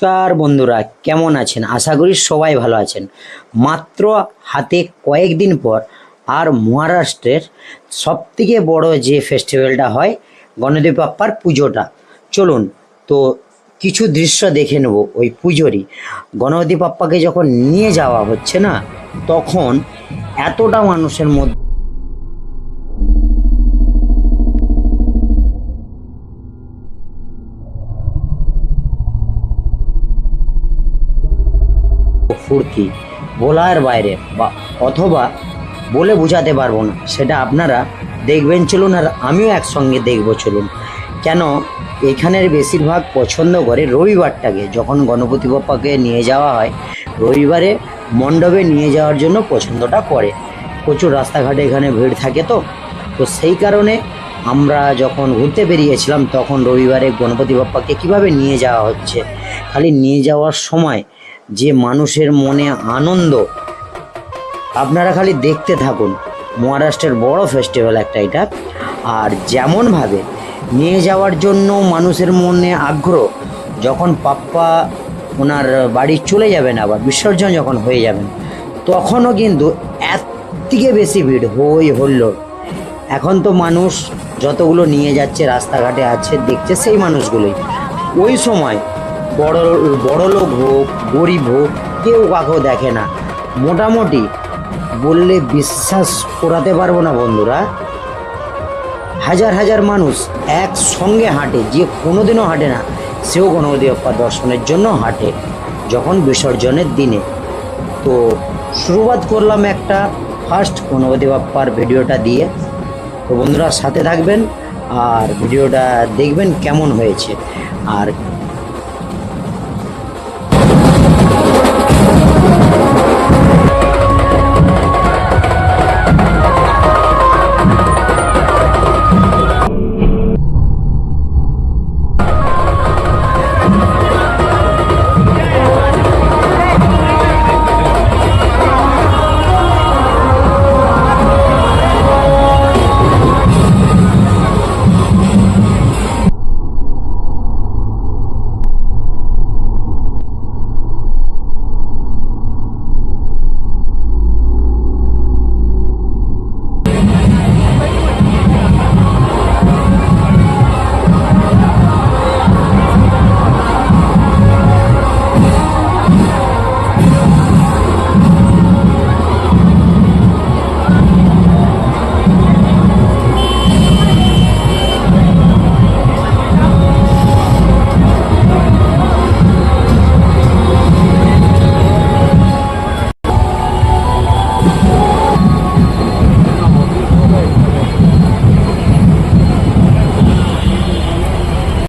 নমস্কার বন্ধুরা, কেমন আছেন? আশা করি সবাই ভালো আছেন। মাত্র হাতে কয়েকদিন পর আর মহারাষ্ট্রের সবথেকে বড় যে ফেস্টিভ্যালটা হয় গণদেব পুজোটা। চলুন, তো কিছু দৃশ্য দেখে নেব ওই পুজোরই। গণপতি যখন নিয়ে যাওয়া হচ্ছে না, তখন এতটা মানুষের মধ্যে ফুর্তি বলার বাইরে বা অথবা বলে বোঝাতে পারব না, সেটা আপনারা দেখবেন চলুন আর আমিও একসঙ্গে দেখব চলুন। কেন, এখানের বেশিরভাগ পছন্দ করে রবিবারটাকে, যখন গণপতি বাপ্পাকে নিয়ে যাওয়া হয়, রবিবারে মণ্ডপে নিয়ে যাওয়ার জন্য পছন্দটা করে। প্রচুর রাস্তাঘাটে এখানে ভিড় থাকে তো। তো সেই কারণে আমরা যখন ঘুরতে বেরিয়েছিলাম, তখন রবিবারে গণপতি বাপ্পাকে কীভাবে নিয়ে যাওয়া হচ্ছে, খালি নিয়ে যাওয়ার সময় যে মানুষের মনে আনন্দ, আপনারা খালি দেখতে থাকুন। মহারাষ্ট্রের বড় ফেস্টিভ্যাল একটা এটা। আর যেমনভাবে নিয়ে যাওয়ার জন্য মানুষের মনে আগ্রহ, যখন পাপ্পা ওনার বাড়ি চলে যাবেন আবার, বিসর্জন যখন হয়ে যাবেন, তখনও কিন্তু এর থেকে বেশি ভিড়। হই হল্লোড়। এখন তো মানুষ যতগুলো নিয়ে যাচ্ছে, রাস্তাঘাটে আছে, দেখছে সেই মানুষগুলোই। ওই সময় বড় বড় লোক হোক, গরিব হোক, কেউ কাকেও দেখে না। মোটামুটি বললে বিশ্বাস করাতে পারব না বন্ধুরা। হাজার হাজার মানুষ একসঙ্গে হাঁটে, যে কোনোদিনও হাঁটে না, সেও গণপতি বাপ্পা দর্শনের জন্য হাঁটে, যখন বিসর্জনের দিনে। তো শুরুয়াত করলাম একটা ফার্স্ট গণপতি বাপ্পার ভিডিওটা দিয়ে। তো বন্ধুরা সাথে থাকবেন আর ভিডিওটা দেখবেন কেমন হয়েছে। আর